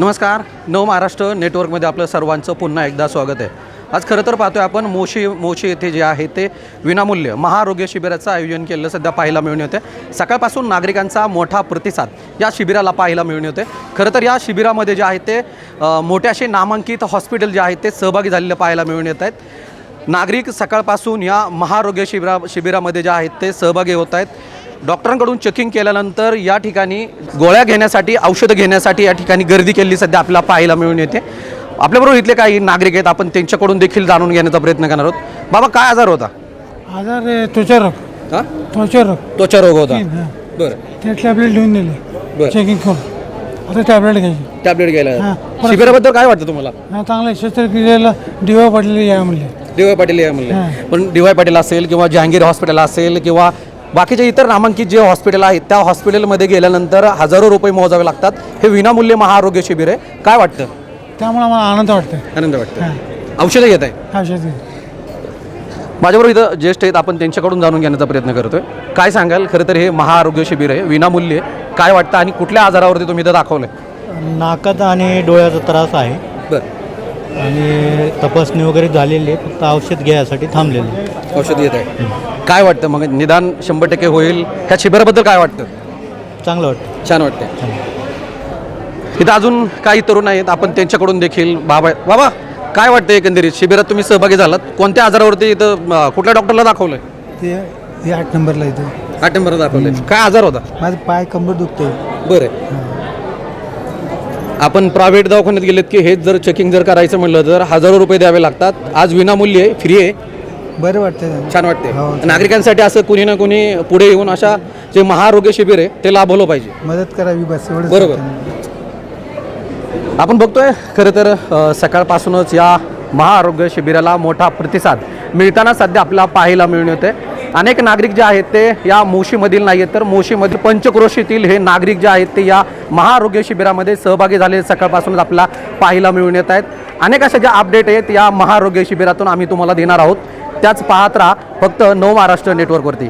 नमस्कार. नव महाराष्ट्र नेटवर्कमध्ये आपलं सर्वांचं पुन्हा एकदा स्वागत आहे. आज खरं तर पाहतोय आपण मोशी मोशी येथे जे आहे ते विनामूल्य महाआरोग्य शिबिराचं आयोजन केलं सध्या पाहायला मिळून होते सकाळपासून नागरिकांचा मोठा प्रतिसाद या शिबिराला पाहायला मिळून होते खरं तर या शिबिरामध्ये जे आहे ते मोठ्याशे नामांकित हॉस्पिटल जे आहेत ते सहभागी झालेले पाहायला मिळून येत आहेत. नागरिक सकाळपासून या महाआरोग्य शिबिरा शिबिरामध्ये जे आहेत ते सहभागी होत आहेत. डॉक्टरांकडून चेकिंग केल्यानंतर या ठिकाणी गोळ्या घेण्यासाठी औषधं घेण्यासाठी या ठिकाणी गर्दी केली. सध्या आपल्याला पाहायला मिळून येते. आपल्याबरोबर इथले काही नागरिक आहेत. आपण त्यांच्याकडून देखील जाणून घेण्याचा प्रयत्न करणार आहोत. बाबा काय आजार होता? आजार त्वचारोग हा? त्वचारोग त्वचा रोग होता. हां. बरं. ते टॅबलेट लिहून दिले बरं. चेकिंग करून. आता टॅबलेट घ्यायची. टॅबलेट घ्यायला. हां. शिबिराबद्दल काय वाटतं तुम्हाला? हा चांगलं आहे. शस्त्रक्रियेला दिवा पडलेली या म्हणले. डी वाय पाटील या म्हणले. हां. पण डी वाय पाटील असेल किंवा जहांगीर हॉस्पिटल असेल किंवा बाकीचे इतर नामांकित जे हॉस्पिटल आहेत त्या हॉस्पिटलमध्ये गेल्यानंतर हजारो रुपये मोजावे लागतात. हे विनामूल्य महाआरोग्य शिबिर आहे. काय वाटतं? त्यामुळे आम्हाला आनंद वाटतोय. आनंद वाटतं हां. औषधं घेत आहे औषध. माझ्याबरोबर इथं ज्येष्ठ आहेत. आपण त्यांच्याकडून जाणून घेण्याचा प्रयत्न करतोय. काय सांगाल? खरं तर हे महाआरोग्य शिबिर आहे. विनामूल्य आहे. काय वाटतं? आणि कुठल्या आजारावरती तुम्ही इथं दाखवलं नाकात आणि डोळ्याचा त्रास आहे. बरं. आणि तपासणी वगैरे झालेली आहे फक्त औषध घ्यायसाठी थांबलेले औषध घेत आहे. काय वाटतं? मग निदान शंभर टक्के होईल. ह्या शिबिराबद्दल काय वाटतं? चांगलं वाटतं. छान वाटतंय. इथं अजून काही तरुण आहेत. आपण त्यांच्याकडून देखील बाबा बाबा काय वाटतं एकंदरीत? शिबिरात तुम्ही सहभागी झालात. कोणत्या आजारावरती इथं अं, कुठल्या डॉक्टरला दाखवलंय? ते हे आठ नंबरला इथं. आठ नंबर दाखवलंय. काय आजार होता? माझं पाय कंबर दुखते बरं. आपण प्रायव्हेट दवाखान्यात गेलेत की हेच जर चेकिंग जर करायचं म्हणलं तर हजारो रुपये द्यावे लागतात. आज विनामूल्य आहे फ्री आहे. बरं वाटतंय छान वाटते हो, नागरिकांसाठी असं कुणी ना कुणी पुढे येऊन अशा जे महाआरोग्य शिबिर आहे ते लाभवलं पाहिजे. मदत करावी बस एवढं बरोबर. आपण बघतोय खरं तर सकाळपासूनच या महाआरोग्य शिबिराला मोठा प्रतिसाद मिळताना सध्या आपल्याला पाहायला मिळून येते अनेक नागरिक जे आहेत ते या मोशीमधील नाही आहेत तर मोशीमधील पंचक्रोशीतील हे नागरिक जे आहेत ते या महाआरोग्य शिबिरामध्ये सहभागी झाले सकाळपासूनच आपल्या पाहायला मिळून येत आहेत. अनेक अशा ज्या अपडेट आहेत या महाआरोग्य शिबिरातून आम्ही तुम्हाला देणार आहोत. त्याच पाहत राहा फक्त नव महाराष्ट्र नेटवर्कवरती